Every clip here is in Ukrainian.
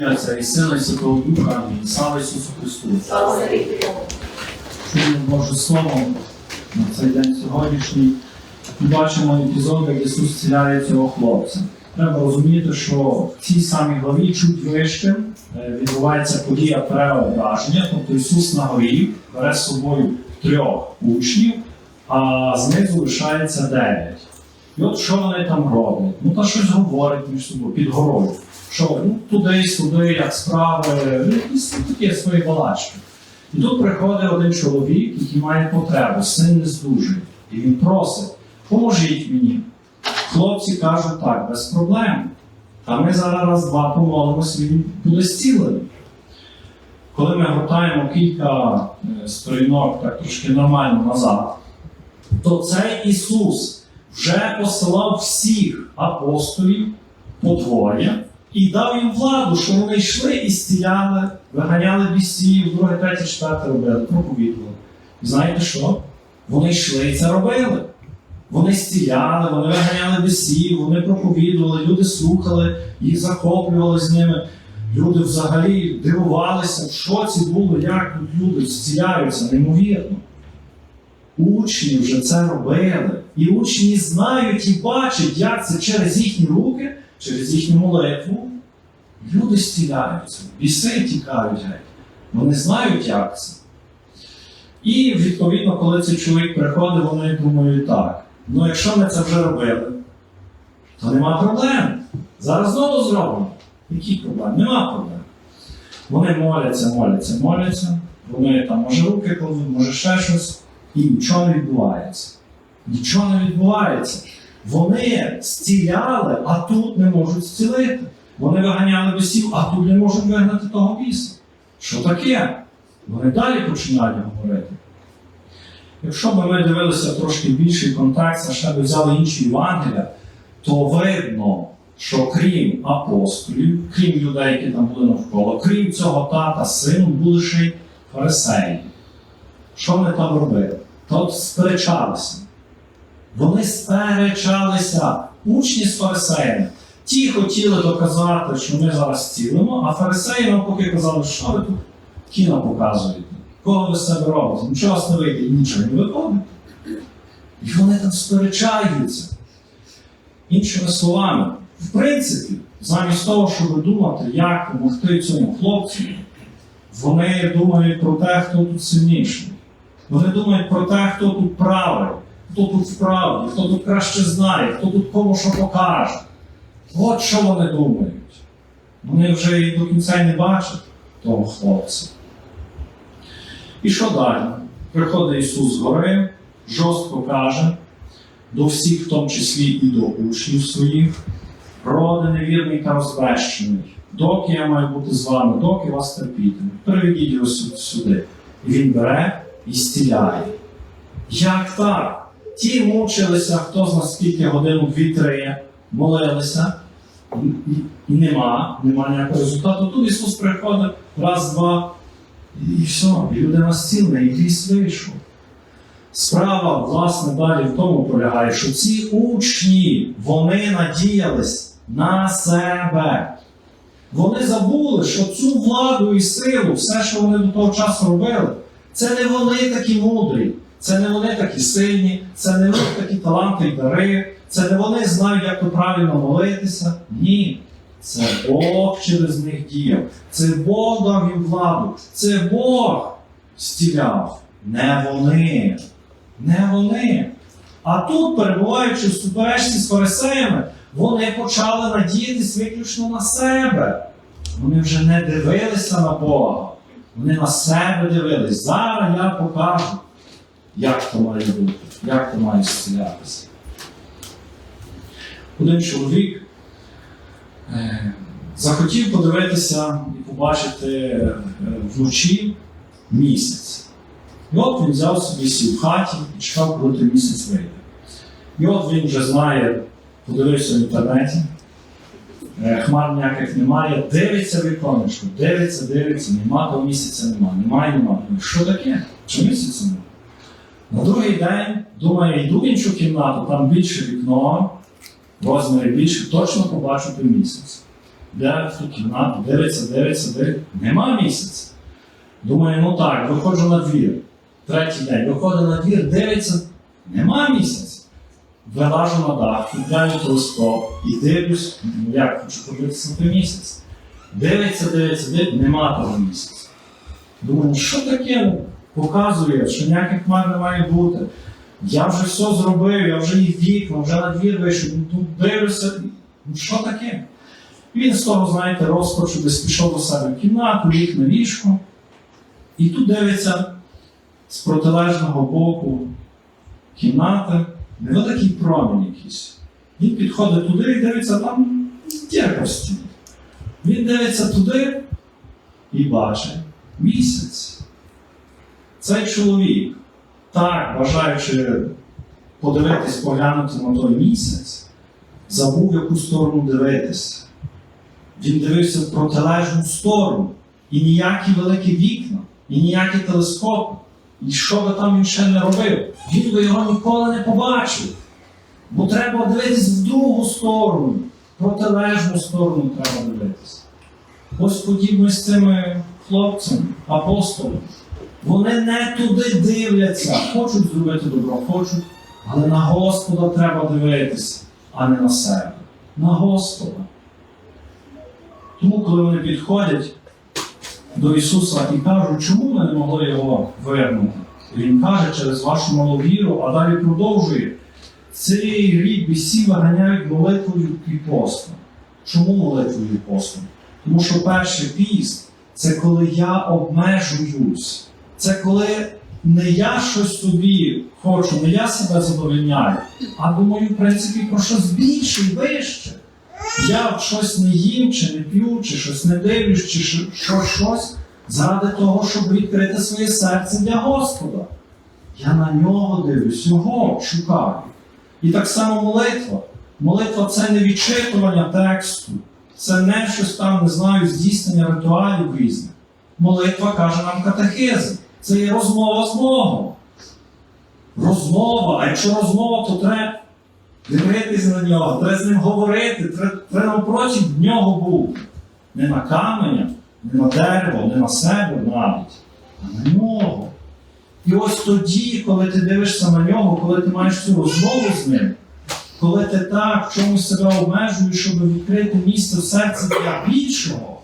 ім'я Отця і Сина і Святого Духа. Амінь. Слава Ісусу Христу! Чуємо Боже Слово на цей день сьогоднішній. Ми бачимо епізод, як Ісус зціляє цього хлопця. Треба розуміти, що в цій самій главі чуть вище е, відбувається подія переображення, тобто Ісус на горі бере з собою трьох учнів, а знизу лишається дев'ять. І от що вони там роблять? Ну та щось говорять між собою під горою. Що ну, туди, сюди, як справи, ну, якісь такі свої балачки. І тут приходить один чоловік, який має потребу, син нездужий. І він просить, поможіть мені. Хлопці кажуть так, без проблем. Та ми зараз раз-два помолимося, він буде зцілений. Коли ми гортаємо кілька е, сторінок так трошки нормально назад, то цей Ісус вже посилав всіх апостолів по двоє і дав їм владу, що вони йшли і стіляли, виганяли бісів, друге, третє, четверте робили, проповідували. Знаєте що? Вони йшли і це робили. Вони стіляли, вони виганяли бісів, вони проповідували, люди слухали, їх захоплювали з ними. Люди взагалі дивувалися, в шоці було, як тут люди зціляються, неймовірно. Учні вже це робили. І учні знають і бачать, як це через їхні руки, через їхню молитву. Люди стіляються, біси тікають геть. Вони знають, як це. І відповідно, коли цей чоловік приходить, вони думають так. Ну, якщо ми це вже робили, то нема проблем. Зараз знову зробимо. Які проблеми? Нема проблем. Вони моляться, моляться, моляться. Вони там, може, руки кладуть, може ще щось, і нічого не відбувається. Нічого не відбувається. Вони зціляли, а тут не можуть зцілити. Вони виганяли бісів, а тут не можуть вигнати того біса. Що таке? Вони далі починають говорити. Якщо б ми дивилися трошки більший контекст, а ще б взяли інші Євангелія, то видно, що крім апостолів, крім людей, які там були навколо, крім цього тата, сину, були ще й фарисеї. Що вони там робили? Тут сперечалися. Вони сперечалися, учні з фарисеями. Ті хотіли доказати, що ми зараз цілимо, а фарисеї навпаки казали, що ви тут кіно показуєте. Кого ви себе робите? Нічого не вийде, нічого не виходить. І вони там сперечаються. Іншими словами, в принципі, замість того, щоб думати, як допомогти цьому хлопцю, вони думають про те, хто тут сильніший. Вони думають про те, хто тут правий, хто тут вправді, хто тут краще знає, хто тут кому що покаже. От що вони думають. Вони вже і до кінця не бачать того хлопця. І що далі? Приходить Ісус з гори, жорстко каже до всіх, в тому числі і до учнів своїх, роди невірний та розбещений, доки я маю бути з вами, доки вас терпітиму. Переведіть його сюди. Він бере і стіляє. Як так? Ті мучилися, хто зна скільки годину, дві-три, молилися, і, нема, нема ніякого результату. Тут Ісус приходить раз, два, і все, і людина зцілена, і біс вийшов. Справа, власне, далі в тому полягає, що ці учні, вони надіялись на себе. Вони забули, що цю владу і силу, все, що вони до того часу робили, це не вони такі мудрі, це не вони такі сильні, це не вони такі таланти і дари, це не вони знають, як то правильно молитися. Ні. Це Бог через них діяв. Це Бог дав їм владу. Це Бог стіляв. Не вони. Не вони. А тут, перебуваючи в суперечці з фарисеями, вони почали надіятись виключно на себе. Вони вже не дивилися на Бога. Вони на себе дивились. Зараз я покажу, як то має бути, як то має зцілятися. Один чоловік е, захотів подивитися і побачити е, вночі місяць. І от він взяв собі сів в хаті і чекав, коли той місяць вийде. І от він вже знає, подивився в інтернеті, хмар ніяких немає, дивиться віконечко, дивиться, дивиться, нема того місяця нема, немає, нема. Що таке? Чи місяця нема? На другий день, думає, йду в іншу кімнату, там більше вікно, розміри більше, точно побачу той місяць. де в ту кімнату, дивиться, дивиться, дивиться. Нема місяця. Думаю, ну так, виходжу на двір. Третій день, виходить на двір, дивиться, нема місяця. Вилажу на дах, купляю телескоп і дивлюсь, ну як хочу подивитися на місяць. Дивиться, дивиться, дивиться, нема того місяця. Думаю, що таке показує, що ніяких хмар не має бути. Я вже все зробив, я вже і вікна, вже на двір вийшов, тут дивлюся, ну що таке? Він з того, знаєте, розпачу десь пішов до себе в кімнату, ліг на ліжко, і тут дивиться з протилежного боку кімнати невеликий промінь якийсь. Він підходить туди і дивиться, там дірка в стіні. Він дивиться туди і бачить місяць. Цей чоловік, так, бажаючи подивитись, поглянути на той місяць, забув, в яку сторону дивитися. Він дивився в протилежну сторону. І ніякі великі вікна, і ніякі телескопи. І що би там він ще не робив, він би його ніколи не побачив. Бо треба дивитись в другу сторону, протилежну сторону треба дивитись. Ось подібно з цими хлопцями, апостолами. Вони не туди дивляться, хочуть зробити добро, хочуть, але на Господа треба дивитися, а не на себе. На Господа. Тому, коли вони підходять до Ісуса і кажуть, чому ми не могли його вернути? Він каже через вашу маловіру, а далі продовжує. Цей рік бісі виганяють молитвою і постом. Чому молитвою і постом? Тому що перший піст це коли я обмежуюсь. Це коли не я щось собі хочу, не я себе задовольняю, а думаю, в принципі, про щось більше і вище. Я щось не їм, чи не п'ю, чи щось не дивлюсь, чи що, що щось заради того, щоб відкрити своє серце для Господа. Я на нього дивлюсь, його шукаю. І так само молитва. Молитва це не відчитування тексту, це не щось там, не знаю, здійснення ритуалів різних. Молитва каже нам катехизм. Це є розмова з Богом. Розмова, а якщо розмова, то треба дивитись на нього, треба з ним говорити, треба, треба в нього бути. Не на каменя, не на дерево, не на себе навіть, а на нього. І ось тоді, коли ти дивишся на нього, коли ти маєш цю розмову з ним, коли ти так в чомусь себе обмежуєш, щоб відкрити місце в серці для більшого,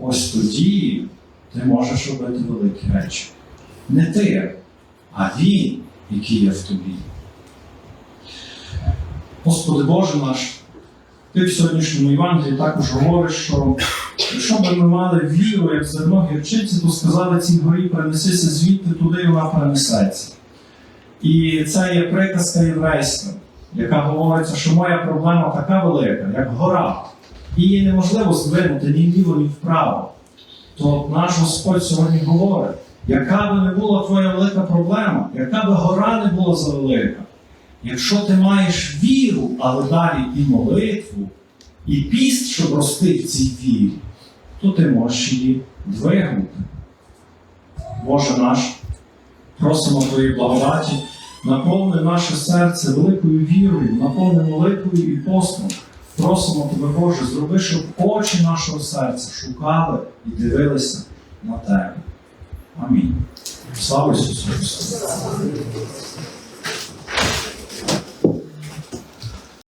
ось тоді ти можеш робити великі речі. Не ти, а він, який є в тобі. Господи Боже наш, ти в сьогоднішньому Євангелії також говориш, що якщо б ми мали віру, як зерно гірчиці, то сказали цій горі перенесися звідти туди і вона перенесеться. І це є приказка єврейська, яка говориться, що моя проблема така велика, як гора, її неможливо здвинути ні вліво, ні вправо. То наш Господь сьогодні говорить, яка би не була твоя велика проблема, яка би гора не була завелика, якщо ти маєш віру, але далі і молитву, і піст, щоб рости в цій вірі, то ти можеш її двигнути. Боже наш, просимо Твої благодаті, наповни наше серце великою вірою, наповни молитвою і постом. Просимо Тебе, Боже, зроби, щоб очі нашого серця шукали і дивилися на Тебе. Амінь. Слава Ісусу Христу!